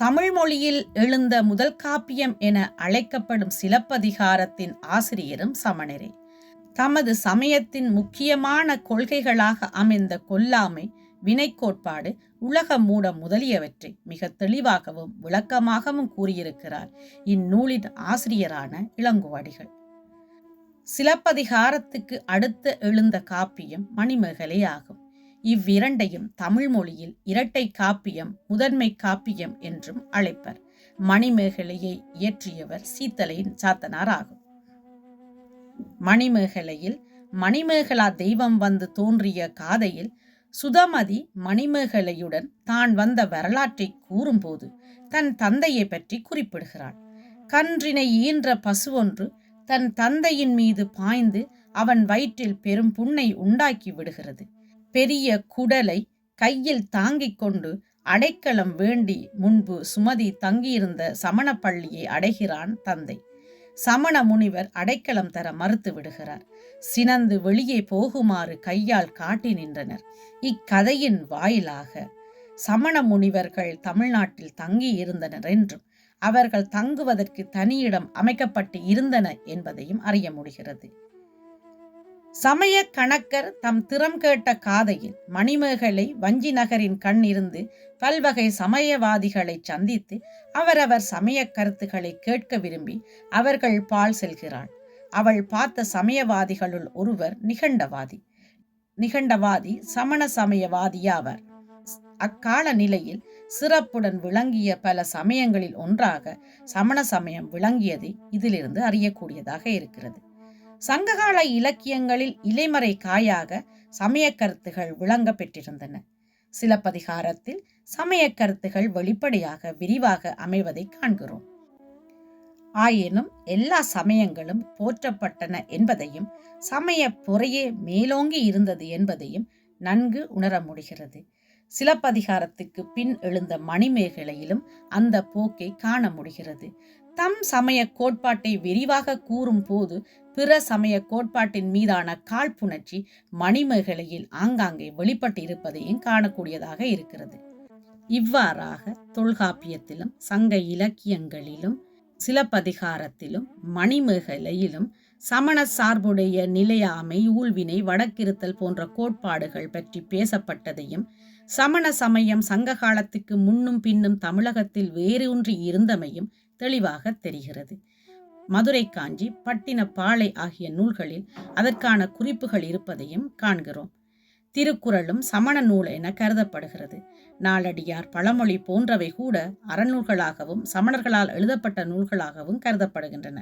தமிழ் மொழியில் எழுந்த முதல் காப்பியம் என அழைக்கப்படும் சிலப்பதிகாரத்தின் ஆசிரியரும் சமணரே. தமது சமயத்தின் முக்கியமான கொள்கைகளாக அமைந்த கொல்லாமை வினை கோட்பாடு உலக மூடம் முதலியவற்றை மிக தெளிவாகவும் விளக்கமாகவும் கூறியிருக்கிறார் இந்நூலின் ஆசிரியரான இளங்குவாடிகள். சிலப்பதிகாரத்துக்கு அடுத்த எழுந்த காப்பியம் மணிமேகலை ஆகும். இவ்விரண்டையும் தமிழ் மொழியில் இரட்டை காப்பியம் முதன்மை காப்பியம் என்றும் அழைப்பர். மணிமேகலையை இயற்றியவர் சீத்தலையின் சாத்தனார் ஆகும். மணிமேகலையில் மணிமேகலா தெய்வம் வந்து தோன்றிய காதையில் சுதமதி மணிமேகலையுடன் தான் வந்த வரலாற்றை கூறும்போது தன் தந்தையை பற்றி குறிப்பிடுகிறாள். கன்றினை ஈன்ற பசுவொன்று தன் தந்தையின் மீது பாய்ந்து அவன் வயிற்றில் பெரும் புண்ணை உண்டாக்கி விடுகிறது. பெரிய குடலை கையில் தாங்கிக் கொண்டு அடைக்கலம் வேண்டி முன்பு சுமதி தங்கியிருந்த சமண பள்ளியை அடைகிறான் தந்தை. சமண முனிவர் அடைக்கலம் தர மறுத்து விடுகிறார். சினந்து வெளியே போகுமாறு கையால் காட்டி நின்றனர். இக்கதையின் வாயிலாக சமண முனிவர்கள் தமிழ்நாட்டில் தங்கி இருந்தனர் என்றும் அவர்கள் தங்குவதற்கு தனியிடம் அமைக்கப்பட்டு இருந்தன என்பதையும் அறிய முடிகிறது. சமய கணக்கர் தம் திறம் கேட்ட காதையில் மணிமேகலை வஞ்சி நகரின் கண் இருந்து பல்வகை சமயவாதிகளை சந்தித்து அவரவர் சமய கருத்துக்களை கேட்க விரும்பி அவர்கள் பால் செல்கிறாள். அவள் பார்த்த சமயவாதிகளுள் ஒருவர் நிகண்டவாதி. நிகண்டவாதி சமண சமயவாதியாவர். அக்கால நிலையில் சிறப்புடன் விளங்கிய பல சமயங்களில் ஒன்றாக சமண சமயம் விளங்கியது இதிலிருந்து அறியக்கூடியதாக இருக்கிறது. சங்ககால இலக்கியங்களில் இலைமறை காயாக சமய கருத்துகள் விளங்க பெற்றிருந்தன. சிலப்பதிகாரத்தில் சமய கருத்துகள் வெளிப்படையாக விரிவாக அமைவதை காண்கிறோம். ஆயினும் எல்லா சமயங்களும் போற்றப்பட்டன என்பதையும் சமய பொறையே மேலோங்கி இருந்தது என்பதையும் நன்கு உணர முடிகிறது. சிலப்பதிகாரத்துக்கு பின் எழுந்த மணிமேகலையிலும் அந்த போக்கை காண முடிகிறது. தம் சமய கோட்பாட்டை விரிவாக கூறும் போது பிற சமய கோட்பாட்டின் மீதான காழ்ப்புணர்ச்சி மணிமேகலையில் ஆங்காங்கே வெளிப்பட்டு இருப்பதையும் காணக்கூடியதாக இருக்கிறது. இவ்வாறாக தொல்காப்பியத்திலும் சங்க இலக்கியங்களிலும் சிலப்பதிகாரத்திலும் மணிமேகலையிலும் சமண சார்புடைய நிலையாமை ஊழ்வினை வடக்கிருத்தல் போன்ற கோட்பாடுகள் பற்றி பேசப்பட்டதையும் சமண சமயம் சங்க காலத்துக்கு முன்னும் பின்னும் தமிழகத்தில் வேரூன்றி இருந்தமையும் தெளிவாக தெரிகிறது. மதுரை காஞ்சி பட்டினப்பாளை ஆகிய நூல்களில் அதற்கான குறிப்புகள் இருப்பதையும் காண்கிறோம். திருக்குறளும் சமண நூல் என கருதப்படுகிறது. நாளடியார் பழமொழி போன்றவை கூட அறநூல்களாகவும் சமணர்களால் எழுதப்பட்ட நூல்களாகவும் கருதப்படுகின்றன.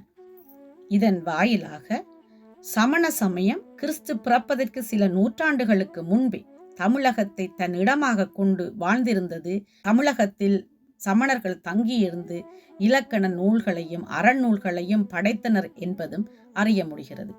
இதன் வாயிலாக சமண சமயம் கிறிஸ்து பிறப்பதற்கு சில நூற்றாண்டுகளுக்கு முன்பே தமிழகத்தை தன் இடமாக கொண்டு வாழ்ந்திருந்தது. தமிழகத்தில் சமணர்கள் தங்கியிருந்து இலக்கண நூல்களையும் அறநூல்களையும் படைத்தனர் என்பதும் அறிய முடிகிறது.